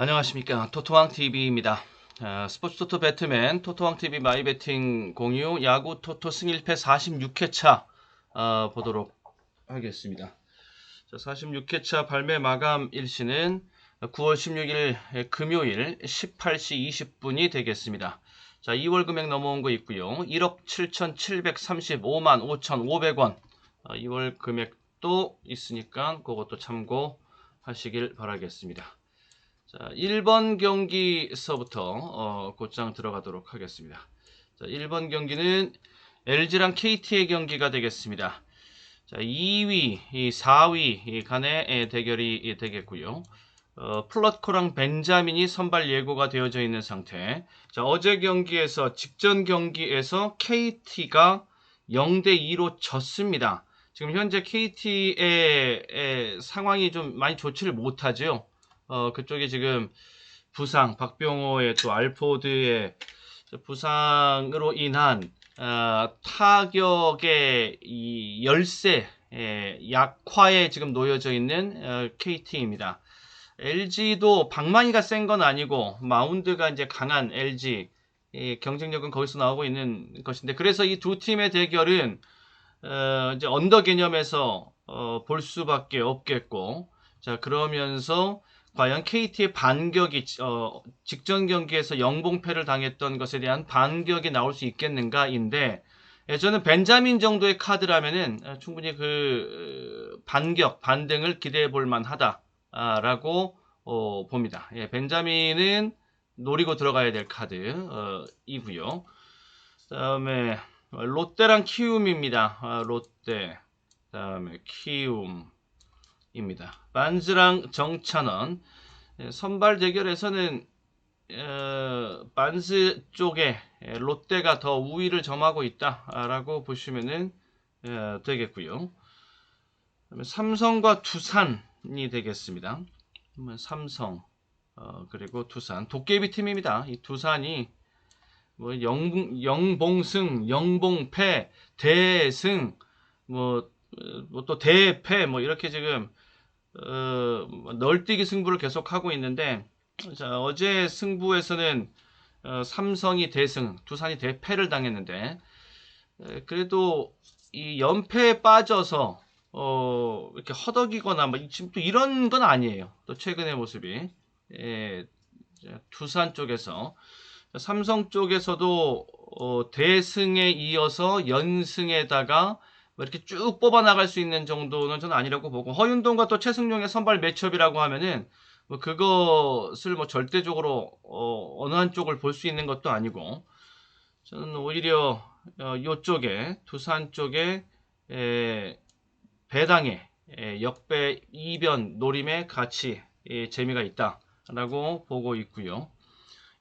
안녕하십니까. 토토왕TV입니다. 스포츠 토토 배트맨 토토왕TV 마이베팅 공유 야구 토토 승일패 46회차 어, 보도록 하겠습니다. 자, 46회차 발매 마감 일시는 9월 16일 금요일 18시 20분이 되겠습니다. 자 2월 금액 넘어온 거 있고요. 1억 7,735만 5,500원. 어, 2월 금액도 있으니까 그것도 참고하시길 바라겠습니다 자, 1번 경기서부터 어, 곧장 들어가도록 하겠습니다. 자, 1번 경기는 LG랑 KT의 경기가 되겠습니다. 자, 2위, 이 4위 이 간의 에, 대결이 되겠고요. 어, 플러코랑 벤자민이 선발 예고가 되어져 있는 상태. 자, 어제 경기에서 직전 경기에서 KT가 0대 2로 졌습니다. 지금 현재 KT의 상황이 좀 많이 좋지를 못하죠. 어, 그쪽이 지금 부상, 박병호의 또 알포드의 부상으로 인한 어, 타격의 이 열세, 예, 약화에 지금 놓여져 있는 어, KT입니다. LG도 방망이가 센 건 아니고 마운드가 이제 강한 LG 예, 경쟁력은 거기서 나오고 있는 것인데 그래서 이 두 팀의 대결은 어, 이제 언더 개념에서 어, 볼 수밖에 없겠고 자 그러면서 과연 KT의 반격이 어, 직전 경기에서 영봉패를 당했던 것에 대한 반격이 나올 수 있겠는가인데 예, 저는 벤자민 정도의 카드라면은 어, 충분히 그 어, 반격 반등을 기대해 볼 만하다라고 어, 봅니다. 예, 벤자민은 노리고 들어가야 될 카드이고요. 다음에 롯데랑 키움입니다. 아, 롯데 다음에 키움 입니다. 반즈랑 정찬원 예, 선발 대결에서는 어, 반스 쪽에 예, 롯데가 더 우위를 점하고 있다라고 보시면 어, 되겠고요. 삼성과 두산이 되겠습니다. 삼성 어, 그리고 두산 도깨비 팀입니다. 이 두산이 뭐 영, 영봉승, 영봉패, 대승, 뭐또 대패, 뭐 이렇게 지금 어, 뭐 널뛰기 승부를 계속하고 있는데 자, 어제 승부에서는 어, 삼성이 대승, 두산이 대패를 당했는데 에, 그래도 이 연패에 빠져서 어, 이렇게 허덕이거나 뭐 지금 또 이런 건 아니에요. 또 최근의 모습이 예, 두산 쪽에서 삼성 쪽에서도 어, 대승에 이어서 연승에다가 뭐 이렇게 쭉 뽑아 나갈 수 있는 정도는 저는 아니라고 보고 허윤동과 또 최승용의 선발 매첩이라고 하면은 뭐 그것을 뭐 절대적으로 어, 어느 한쪽을 볼 수 있는 것도 아니고 저는 오히려 어, 이쪽에 두산 쪽에 에, 배당에 에, 역배 이변 노림에 같이 에, 재미가 있다라고 보고 있고요.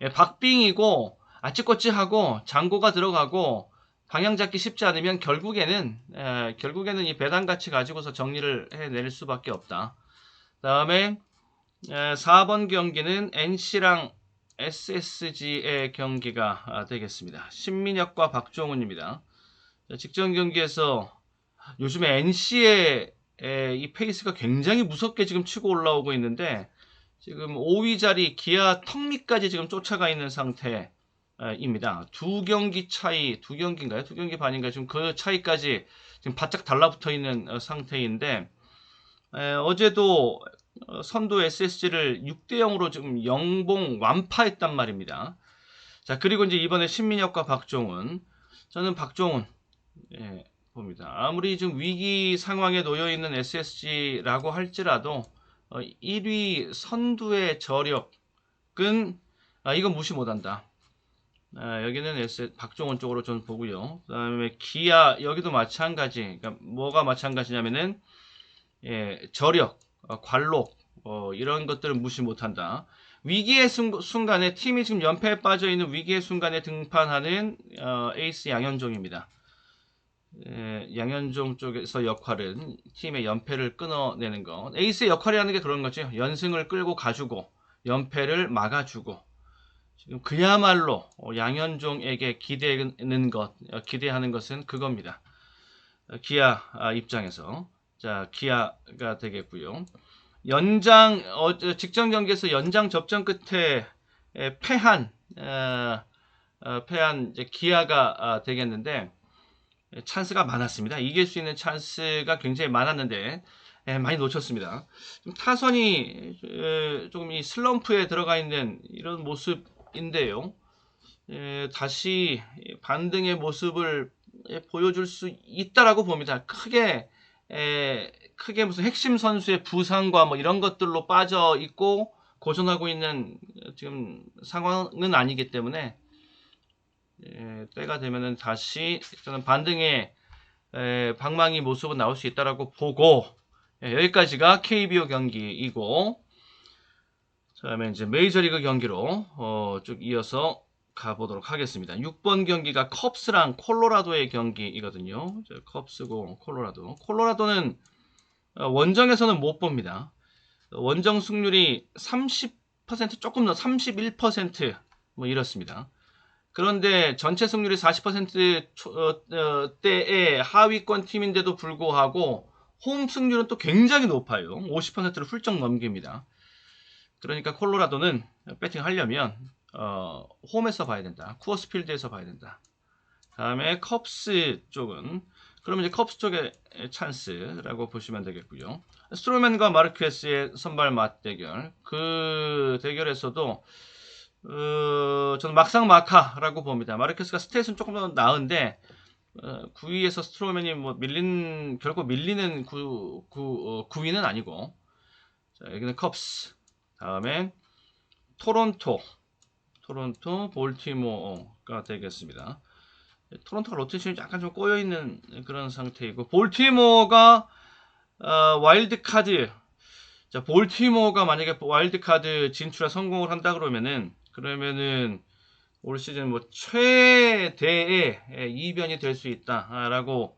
예, 박빙이고 아찌꼬찌하고 장고가 들어가고 방향 잡기 쉽지 않으면 결국에는 에, 결국에는 이 배당 가치 가지고서 정리를 해낼 수밖에 없다. 다음에 에, 4번 경기는 NC랑 SSG의 경기가 아, 되겠습니다. 신민혁과 박종훈입니다. 직전 경기에서 요즘에 NC의 에, 이 페이스가 굉장히 무섭게 지금 치고 올라오고 있는데 지금 5위 자리 기아 턱밑까지 지금 쫓아가 있는 상태. 입니다. 두 경기 차이, 두 경기인가요? 두 경기 반인가요? 지금 그 차이까지 지금 바짝 달라붙어 있는 어, 상태인데 에, 어제도 어, 선두 SSG를 6대 0으로 지금 영봉 완파했단 말입니다. 자 그리고 이제 이번에 신민혁과 박종훈 저는 박종훈 예, 봅니다. 아무리 좀 위기 상황에 놓여 있는 SSG라고 할지라도 어, 1위 선두의 저력은 아, 이건 무시 못한다. 아, 여기는 S 박종원 쪽으로 좀 보고요. 그 다음에 기아 여기도 마찬가지. 그러니까 뭐가 마찬가지냐면은 예, 저력, 어, 관록 어, 이런 것들은 무시 못한다. 위기의 순, 간에 팀이 지금 연패에 빠져 있는 위기의 순간에 등판하는 어, 에이스 양현종입니다. 예, 양현종 쪽에서 역할은 팀의 연패를 끊어내는 것. 에이스의 역할이라는 게 그런 거죠. 연승을 끌고 가주고 연패를 막아주고 지금 그야말로 어, 양현종에게 기대는 것, 어, 기대하는 것은 그겁니다. 어, 기아 아, 입장에서 자 기아가 되겠고요. 연장 어, 저 직전 경기에서 연장 접전 끝에 에, 패한 패한 기아가 아, 되겠는데 에, 찬스가 많았습니다. 이길 수 있는 찬스가 굉장히 많았는데 에, 많이 놓쳤습니다. 좀 타선이 에, 조금 이 슬럼프에 들어가 있는 이런 모습 인데요. 에, 다시 반등의 모습을 에, 보여줄 수 있다라고 봅니다. 크게 에, 크게 무슨 핵심 선수의 부상과 뭐 이런 것들로 빠져 있고 고전하고 있는 지금 상황은 아니기 때문에 에, 때가 되면은 다시 저는 반등의 에, 방망이 모습은 나올 수 있다라고 보고 예, 여기까지가 KBO 경기이고 그다음에 이제 메이저리그 경기로 어, 쭉 이어서 가보도록 하겠습니다. 6번 경기가 컵스랑 콜로라도의 경기이거든요. 저 컵스고 콜로라도. 콜로라도는 어, 원정에서는 못 봅니다. 원정 승률이 30% 조금 더 31%뭐 이렇습니다. 그런데 전체 승률이 40% 초- 어, 어, 하위권 팀인데도 불구하고 홈 승률은 또 굉장히 높아요. 50%를 훌쩍 넘깁니다. 그러니까 콜로라도는 배팅 하려면 어, 홈에서 봐야 된다. 쿠어스필드에서 봐야 된다. 다음에 컵스 쪽은 그러면 이제 컵스 쪽의 찬스라고 보시면 되겠고요. 스트로맨과 마르퀘스의 선발 맞대결. 그 대결에서도 어, 저는 막상 막하라고 봅니다. 마르퀘스가 스탯은 조금 더 나은데 어, 9위에서 스트로맨이 뭐 밀린 결국 밀리는 9, 9, 어, 9위는 아니고 자, 여기는 컵스 다음에 토론토 토론토 볼티모어가 되겠습니다. 토론토가 로테이션이 약간 좀 꼬여 있는 그런 상태이고 볼티모어가 어, 와일드 카드 자 볼티모어가 만약에 와일드 카드 진출에 성공을 한다 그러면은 그러면은 올 시즌 뭐 최대의 예, 이변이 될 수 있다라고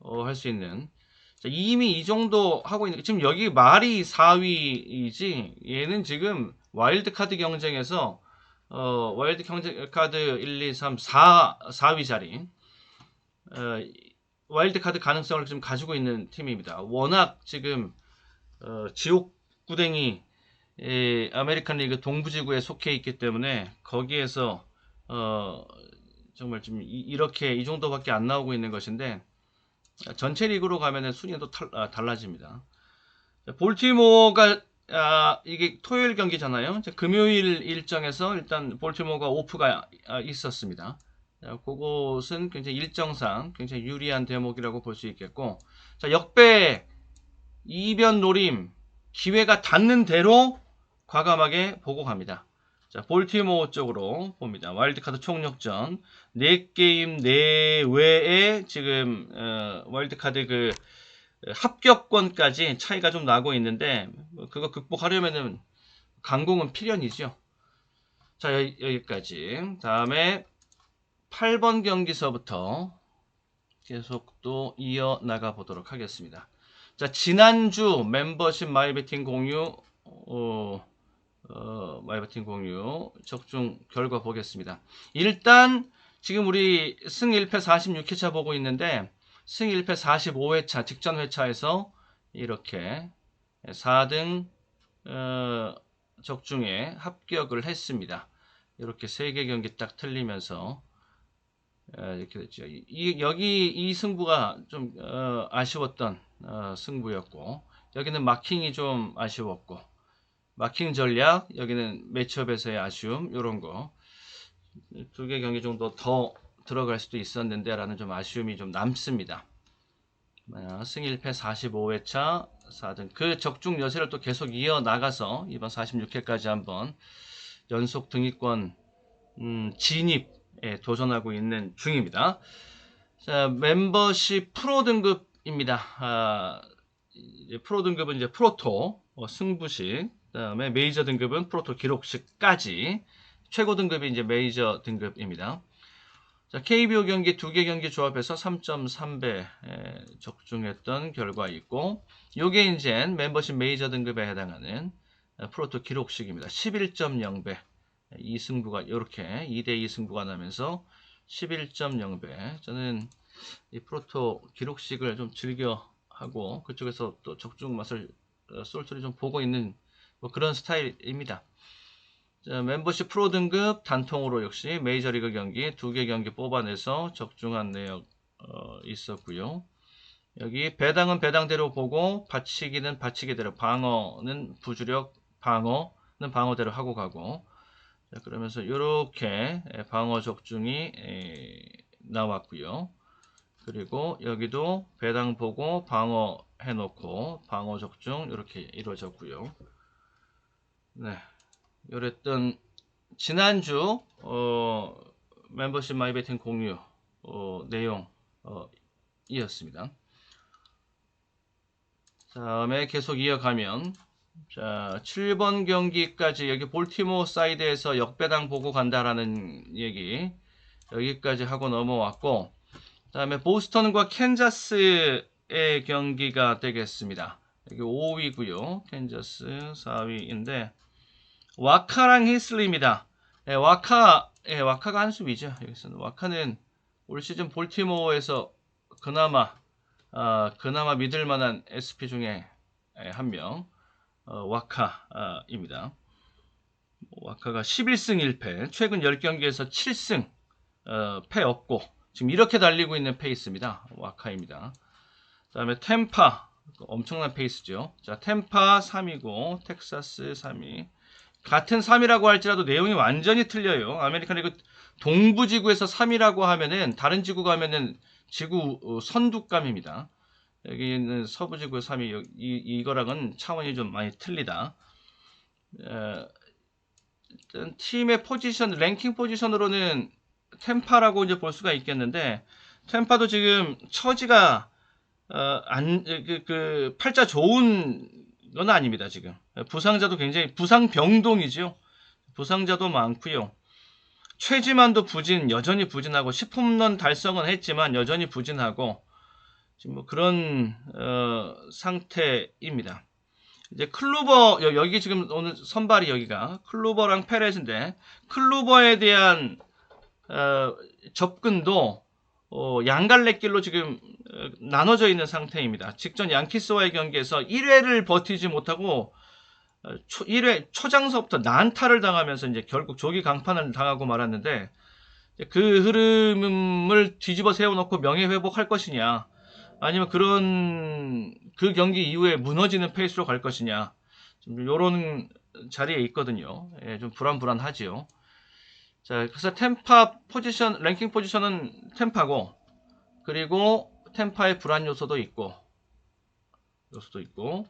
어, 할 수 있는 자, 이미 이 정도 하고 있는 지금 여기 말이 4위이지 얘는 지금 와일드 카드 경쟁에서 어, 와일드 경쟁 카드 1, 2, 3, 4 4위 자리 어, 와일드 카드 가능성을 지금 가지고 있는 팀입니다. 워낙 지금 어, 지옥 구댕이 이 아메리칸 리그 동부지구에 속해 있기 때문에 거기에서 어, 정말 지금 이, 렇게이 정도밖에 안 나오고 있는 것인데 전체 리그로 가면은 순위가 또 탈- 아, 달라집니다. 자, 볼티모어가 아, 이게 토요일 경기잖아요. 금요일 일정에서 일단 볼티모어가 오프가 아, 있었습니다. 자, 그것은 굉장히 일정상 굉장히 유리한 대목이라고 볼 수 있겠고, 자 역배 이변 노림 기회가 닿는 대로 과감하게 보고 갑니다. 자, 볼티모어 쪽으로 봅니다. 와일드카드 총력전. 4게임 내외에 지금, 어, 와일드카드 그, 합격권까지 차이가 좀 나고 있는데, 뭐 그거 극복하려면은 강공은 필연이죠. 자, 여- 여기까지. 다음에 8번 경기서부터 계속 또 이어나가 보도록 하겠습니다. 자, 지난주 멤버십 마이베팅 공유, 어, 어, 마이베팅 공유 적중 결과 보겠습니다. 일단 지금 우리 승 1패 46회차 보고 있는데 승 1패 45회차 직전 회차에서 이렇게 4등 어, 적중에 합격을 했습니다. 이렇게 세개 경기 딱 틀리면서 어, 이렇게 됐죠. 이- 이, 여기 이 승부가 좀 어, 아쉬웠던 어, 승부였고 여기는 마킹이 좀 아쉬웠고 마킹 전략 여기는 매치업에서의 아쉬움 이런 거 두 개 경기 정도 더 들어갈 수도 있었는데 라는 좀 아쉬움이 좀 남습니다. 어, 승 1패 45회차 4등 그 적중 여세를 또 계속 이어나가서 이번 46회까지 한번 연속 등위권 음, 진입에 도전하고 있는 중입니다. 자, 멤버십 프로 등급입니다. 아, 프로 등급은 이제 프로토, 어, 승부식, 그다음에 메이저 등급은 프로토 기록식까지, 최고 등급이 이제 메이저 등급입니다. 자, KBO 경기 두 개 경기 조합해서 3.3배 적중했던 결과 있고, 요게 이제 멤버십 메이저 등급에 해당하는 어, 프로토 기록식입니다. 11.0배. 이 승부가 이렇게 2대2 승부가 나면서 11.0배. 저는 이 프로토 기록식을 좀 즐겨 하고 그쪽에서 또 적중 맛을 어, 솔트를 좀 보고 있는 뭐 그런 스타일입니다. 자, 멤버십 프로 등급 단통으로 역시 메이저리그 경기 두 개 경기 뽑아내서 적중한 내역 어, 있었고요. 여기 배당은 배당대로 보고 받치기는 받치기대로 방어는 부주력 방어는 방어대로 하고 가고 자, 그러면서 이렇게 방어 적중이 에, 나왔고요. 그리고 여기도 배당 보고 방어 해놓고 방어 적중 이렇게 이루어졌고요. 네, 요랬던 지난주 어, 멤버십 마이베팅 공유 어, 내용 어, 이었습니다. 다음에 계속 이어가면 자 7번 경기까지 여기 볼티모 사이드에서 역배당 보고 간다라는 얘기 여기까지 하고 넘어왔고 다음에 보스턴과 캔자스의 경기가 되겠습니다. 여기 5위고요. 캔자스 4위인데 와카랑 히슬리입니다. 예, 와카, 예, 와카가 한 수비죠. 여기서는 와카는 올 시즌 볼티모어에서 그나마 아, 그나마 믿을 만한 SP 중에 예, 한 명, 어, 와카입니다. 와카가 11승 1패, 최근 10경기에서 7승 어, 패 없고 지금 이렇게 달리고 있는 페이스입니다. 와카입니다. 그 다음에 템파 엄청난 페이스죠. 자, 템파 3위고 텍사스 3위. 같은 3위라고 할지라도 내용이 완전히 틀려요. 아메리칸 리그 동부 지구에서 3위라고 하면은 다른 지구 가면은 지구 어, 선두감입니다. 여기는 서부 지구 3위 이, 이거랑은 차원이 좀 많이 틀리다. 에, 일단 팀의 포지션 랭킹 포지션으로는 템파라고 이제 볼 수가 있겠는데 템파도 지금 처지가 어, 안, 그, 그, 팔자 좋은 건 아닙니다, 지금. 부상자도 굉장히, 부상병동이죠. 부상자도 많고요 최지만도 부진, 여전히 부진하고, 10홈런 달성은 했지만, 여전히 부진하고, 지금 뭐 그런, 어, 상태입니다. 이제 클로버, 여기 지금 오늘 선발이 여기가, 클로버랑 페레스인데, 클로버에 대한, 어, 접근도, 어, 양갈래길로 지금 어, 나눠져 있는 상태입니다. 직전 양키스와의 경기에서 1회를 버티지 못하고 어, 초, 1회 초장서부터 난타를 당하면서 이제 결국 조기 강판을 당하고 말았는데 그 흐름을 뒤집어 세워놓고 명예 회복할 것이냐 아니면 그런 그 경기 이후에 무너지는 페이스로 갈 것이냐 좀 이런 자리에 있거든요. 예, 좀 불안불안하지요. 자, 그래서 템파 포지션, 랭킹 포지션은 템파고, 그리고 템파의 불안 요소도 있고, 요소도 있고,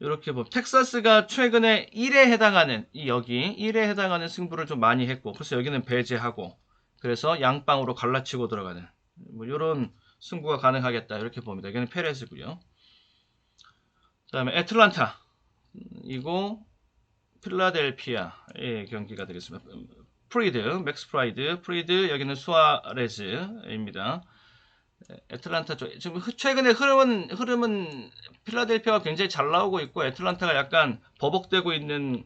이렇게 보면, 텍사스가 최근에 1에 해당하는, 이 여기, 1에 해당하는 승부를 좀 많이 했고, 그래서 여기는 배제하고, 그래서 양방으로 갈라치고 들어가는, 뭐, 요런 승부가 가능하겠다. 이렇게 봅니다. 여기는 페레스고요 그 다음에 애틀란타, 이고, 필라델피아의 경기가 되겠습니다. 프리드, 맥스 프라이드, 프리드 여기는 수아레즈입니다. 애틀란타 쪽 지금 최근에 흐름은 흐름은 필라델피아가 굉장히 잘 나오고 있고 애틀란타가 약간 버벅대고 있는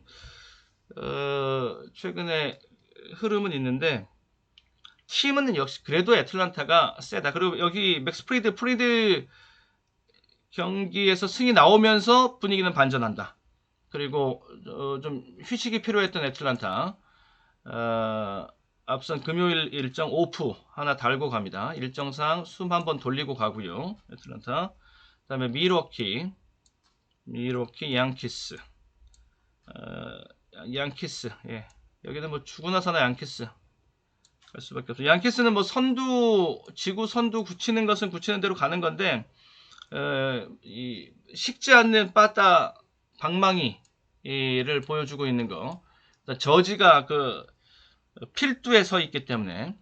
어, 최근에 흐름은 있는데 팀은 역시 그래도 애틀란타가 세다. 그리고 여기 맥스 프리드 프리드 경기에서 승이 나오면서 분위기는 반전한다. 그리고 어, 좀 휴식이 필요했던 애틀란타 어, 앞선 금요일 일정 오프 하나 달고 갑니다. 일정상 숨 한번 돌리고 가고요. 애틀란타. 그 다음에 미러키, 미러키 양키스. 어, 양키스. 예. 여기는 뭐 죽으나 사나 양키스. 갈 수밖에 없어. 양키스는 뭐 선두, 지구 선두 굳히는 것은 굳히는 대로 가는 건데, 어, 이, 식지 않는 빠따 방망이를 보여주고 있는 거. 저지가 그 필두에 서 있기 때문에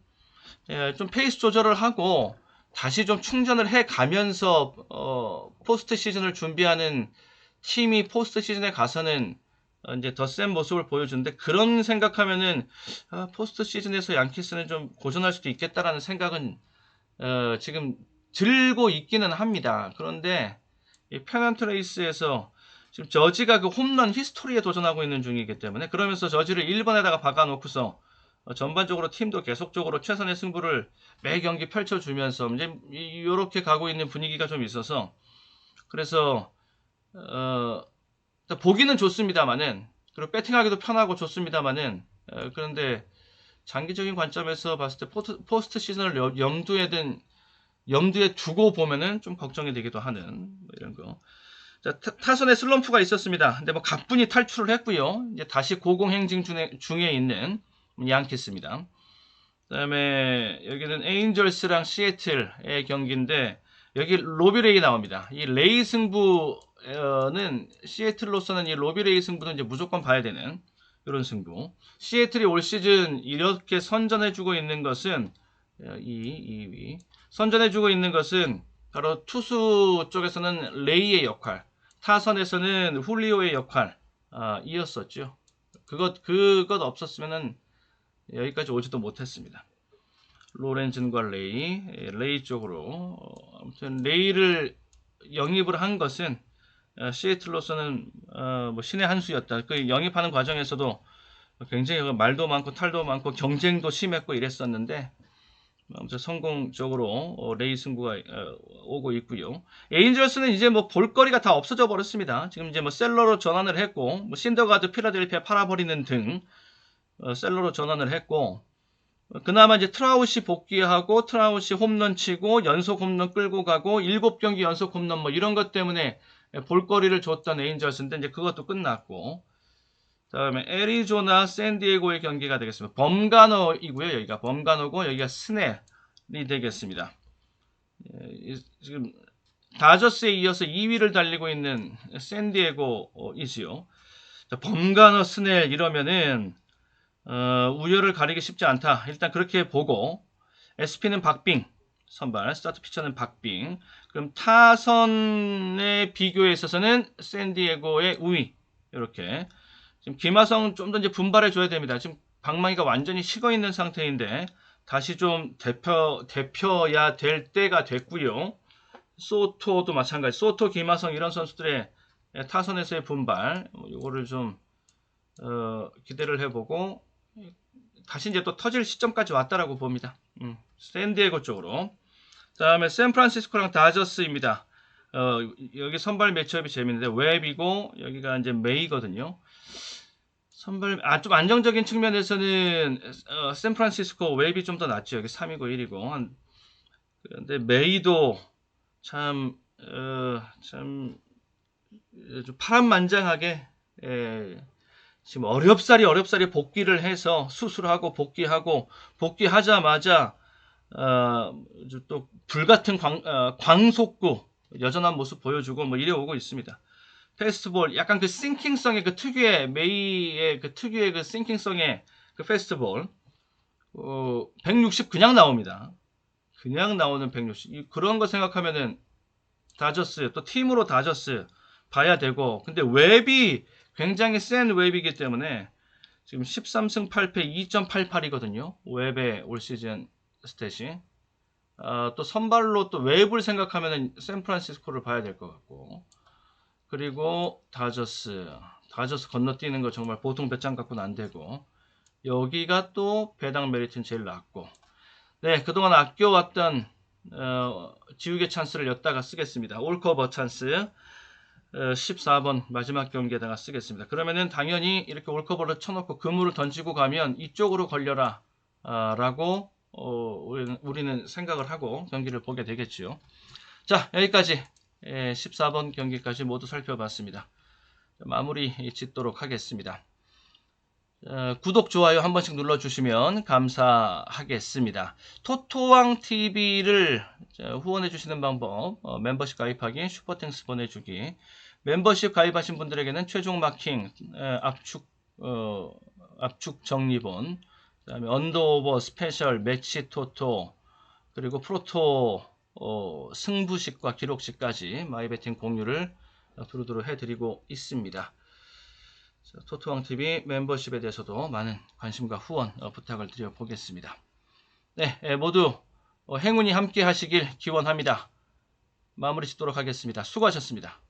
예, 좀 페이스 조절을 하고 다시 좀 충전을 해 가면서 어, 포스트 시즌을 준비하는 팀이 포스트 시즌에 가서는 어, 이제 더 센 모습을 보여주는데 그런 생각하면은 아, 포스트 시즌에서 양키스는 좀 고전할 수도 있겠다라는 생각은 어, 지금 들고 있기는 합니다. 그런데 이 페넌트 레이스에서 지금 저지가 그 홈런 히스토리에 도전하고 있는 중이기 때문에 그러면서 저지를 1번에다가 박아놓고서 어, 전반적으로 팀도 계속적으로 최선의 승부를 매 경기 펼쳐주면서 이제 이렇게 가고 있는 분위기가 좀 있어서 그래서 어, 보기는 좋습니다만은 그리고 배팅하기도 편하고 좋습니다만은 어, 그런데 장기적인 관점에서 봤을 때 포트, 포스트 시즌을 염- 염두에 든 염두에 두고 보면은 좀 걱정이 되기도 하는 뭐 이런 거. 자, 타- 타선에 슬럼프가 있었습니다. 근데 뭐 가뿐히 탈출을 했고요. 이제 다시 고공행진 중에, 중에 있는 양키스입니다. 그 다음에 여기는 에인절스랑 시애틀의 경기인데 여기 로비레이 나옵니다. 이 레이 승부는 시애틀로서는 이 로비레이 승부는 이제 무조건 봐야 되는 이런 승부. 시애틀이 올 시즌 이렇게 선전해주고 있는 것은 어, 이 2위 선전해주고 있는 것은 바로 투수 쪽에서는 레이의 역할, 타선에서는 훌리오의 역할 아, 이었었죠. 그것 그것 없었으면은 여기까지 오지도 못했습니다. 로렌즌과 레이, 예, 레이 쪽으로 어, 아무튼 레이를 영입을 한 것은 어, 시애틀로서는 어, 뭐 신의 한 수였다. 그 영입하는 과정에서도 굉장히 그 말도 많고 탈도 많고 경쟁도 심했고 이랬었는데 아무튼 성공적으로 어, 레이 승부가 어, 오고 있고요. 에인절스는 이제 뭐 볼거리가 다 없어져 버렸습니다. 지금 이제 뭐 셀러로 전환을 했고 뭐 신더가드 필라델피아 팔아버리는 등 어, 셀러로 전환을 했고 어, 그나마 이제 트라우시 복귀하고 트라우시 홈런 치고 연속 홈런 끌고 가고 일곱 경기 연속 홈런 뭐 이런 것 때문에 볼거리를 줬던 에인절스인데 이제 그것도 끝났고 다음에 애리조나 샌디에고의 경기가 되겠습니다. 범가노이고요. 여기가 범가노고 여기가 스넬이 되겠습니다. 예, 이- 지금 다저스에 이어서 2위를 달리고 있는 샌디에고이지요. 자, 범가노 스넬 이러면은 어, 우열을 가리기 쉽지 않다. 일단 그렇게 보고 SP는 박빙 선발, 스타트 피처는 박빙. 그럼 타선의 비교에 있어서는 샌디에고의 우위 이렇게. 지금 김하성 좀 더 이제 분발해 줘야 됩니다. 지금 방망이가 완전히 식어 있는 상태인데 다시 좀 대표 대표야 될 때가 됐고요. 소토도 마찬가지. 소토, 김하성 이런 선수들의 타선에서의 분발, 뭐 요거를 좀 어, 기대를 해보고 다시 이제 또 터질 시점까지 왔다라고 봅니다. 음, 샌디에고 쪽으로. 다음에 샌프란시스코랑 다저스입니다. 어, 여기 선발 매치업이 재밌는데 웹이고 여기가 이제 메이거든요. 선발 아 좀 안정적인 측면에서는 어, 샌프란시스코 웹이 좀 더 낫죠. 여기 3이고 1이고 한 그런데 메이도 참 어, 참 파란만장하게 예, 지금 어렵사리 어렵사리 복귀를 해서 수술하고 복귀하고 복귀하자마자 어, 또 불같은 광, 어, 광속구 여전한 모습 보여주고 뭐 이래 오고 있습니다. 페스티벌 약간 그 싱킹성의 그 특유의 메이의 그 특유의 그 싱킹성의 그 페스티벌 어, 160 그냥 나옵니다. 그냥 나오는 160 이- 그런 거 생각하면은 다저스 또 팀으로 다저스 봐야 되고 근데 웹이 굉장히 센 웹이기 때문에 지금 13승 8패 2.88이거든요. 웹의 올 시즌 스탯이. 아, 또 선발로 또 웹을 생각하면 샌프란시스코를 봐야 될 것 같고. 그리고 다저스. 다저스 건너뛰는 거 정말 보통 배짱 갖고는 안 되고. 여기가 또 배당 메리트는 제일 낮고. 네, 그동안 아껴왔던 어, 지우개 찬스를 였다가 쓰겠습니다. 올커버 찬스. 14번 마지막 경기에다가 쓰겠습니다. 그러면은 당연히 이렇게 올커버를 쳐놓고 그물을 던지고 가면 이쪽으로 걸려라 아, 라고 어, 우리는, 생각을 하고 경기를 보게 되겠지요. 자 여기까지 예, 14번 경기까지 모두 살펴봤습니다. 마무리 짓도록 하겠습니다. 어, 구독, 좋아요 한 번씩 눌러주시면 감사하겠습니다. 토토왕 TV를 후원해 주시는 방법, 어, 멤버십 가입하기, 슈퍼땡스 보내주기. 멤버십 가입하신 분들에게는 최종 마킹, 에, 압축, 어, 압축 정리본, 그 다음에 언더오버 스페셜 매치 토토, 그리고 프로토 어, 승부식과 기록식까지 마이베팅 공유를 어, 두루두루 해드리고 있습니다. 자, 토토왕 TV 멤버십에 대해서도 많은 관심과 후원 어, 부탁을 드려보겠습니다. 네, 에, 모두 어, 행운이 함께 하시길 기원합니다. 마무리 짓도록 하겠습니다. 수고하셨습니다.